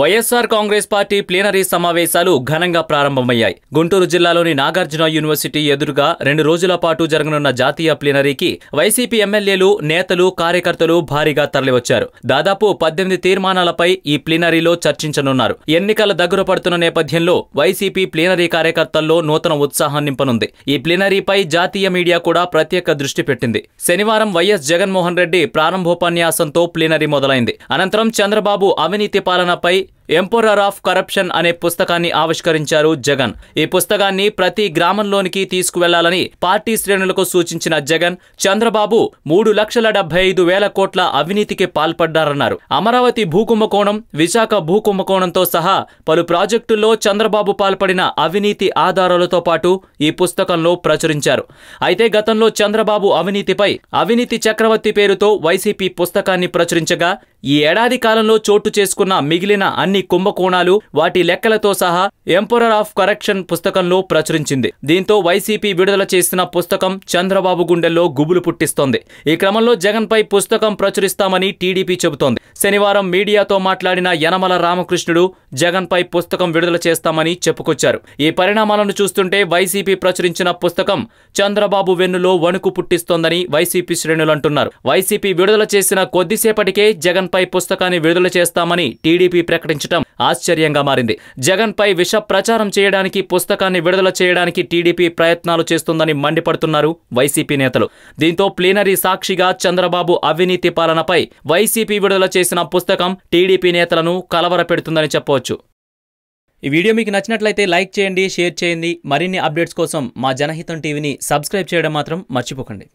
YSR Congress party plenary సమావేశాలు ఘనంగా ప్రారంభమయ్యాయి. గుంటూరు జిల్లాలోని నాగార్జున యూనివర్సిటీ ఎదురుగా రెండు రోజుల పాటు జరగనున్న జాతీయ ప్లీనరీకి వైసీపీ ఎమ్మెల్యేలు నేతలు కార్యకర్తలు భారీగా తరలివచ్చారు. దాదాపు పద్దెనిమిది తీర్మానాలపై ఈ ప్లీనరీలో చర్చించనున్నారు. ఎన్నికల దగ్గర పడుతున్న నేపథ్యంలో వైసీపీ ప్లీనరీ కార్యకర్తల్లో నూతన ఉత్సాహం నింపనుంది. ఈ ప్లీనరీపై జాతీయ మీడియా కూడా ప్రత్యేక దృష్టి పెట్టింది. శనివారం వైఎస్ జగన్మోహన్ రెడ్డి ప్రారంభోపన్యాసంతో ప్లీనరీ మొదలైంది. అనంతరం చంద్రబాబు అవినీతి పాలనపై right ఎంపోరర్ ఆఫ్ కరప్షన్ అనే పుస్తకాన్ని ఆవిష్కరించారు జగన్. ఈ పుస్తకాన్ని ప్రతి గ్రామంలోనికి తీసుకువెళ్ళాలని పార్టీ శ్రేణులకు సూచించిన జగన్ చంద్రబాబు మూడు లక్షల డెబ్బై ఐదు వేల కోట్ల అవినీతికి పాల్పడ్డారన్నారు. అమరావతి భూకుంభకోణం విశాఖ భూకుంభకోణంతో సహా పలు ప్రాజెక్టుల్లో చంద్రబాబు పాల్పడిన అవినీతి ఆధారాలతో పాటు ఈ పుస్తకంలో ప్రచురించారు. అయితే గతంలో చంద్రబాబు అవినీతిపై అవినీతి చక్రవర్తి పేరుతో వైసీపీ పుస్తకాన్ని ప్రచురించగా ఈ ఏడాది కాలంలో చోటు చేసుకున్న మిగిలిన అన్ని కుంభకోణాలు వాటి లెక్కలతో సహా ఎంపరర్ ఆఫ్ కరెక్షన్ పుస్తకంలో ప్రచురించింది. దీంతో వైసీపీ విడుదల చేసిన పుస్తకం చంద్రబాబు గుండెల్లో గుబులు పుట్టిస్తోంది. ఈ క్రమంలో జగన్ పై పుస్తకం ప్రచురిస్తామని టీడీపీ చెబుతోంది. శనివారం మీడియాతో మాట్లాడిన యనమల రామకృష్ణుడు జగన్ పై పుస్తకం విడుదల చేస్తామని చెప్పుకొచ్చారు. ఈ పరిణామాలను చూస్తుంటే వైసీపీ ప్రచురించిన పుస్తకం చంద్రబాబు వెన్నులో వణుకు పుట్టిస్తోందని వైసీపీ శ్రేణులు అంటున్నారు. వైసీపీ విడుదల చేసిన కొద్దిసేపటికే జగన్ పై పుస్తకాన్ని విడుదల చేస్తామని టీడీపీ ప్రకటించడం ఆశ్చర్యంగా మారింది. జగన్ పై విష ప్రచారం చేయడానికి పుస్తకాన్ని విడుదల చేయడానికి టీడీపీ ప్రయత్నాలు చేస్తుందని మండిపడుతున్నారు వైసీపీ నేతలు. దీంతో ప్లీనరీ సాక్షిగా చంద్రబాబు అవినీతి పాలనపై వైసీపీ విడుదల చేసిన పుస్తకం టీడీపీ నేతలను కలవరపెడుతుందని చెప్పవచ్చు. ఈ వీడియో మీకు నచ్చినట్లయితే లైక్ చేయండి షేర్ చేయండి. మరిన్ని అప్డేట్స్ కోసం మా జనహితం టీవీని సబ్స్క్రైబ్ చేయడం మాత్రం మర్చిపోకండి.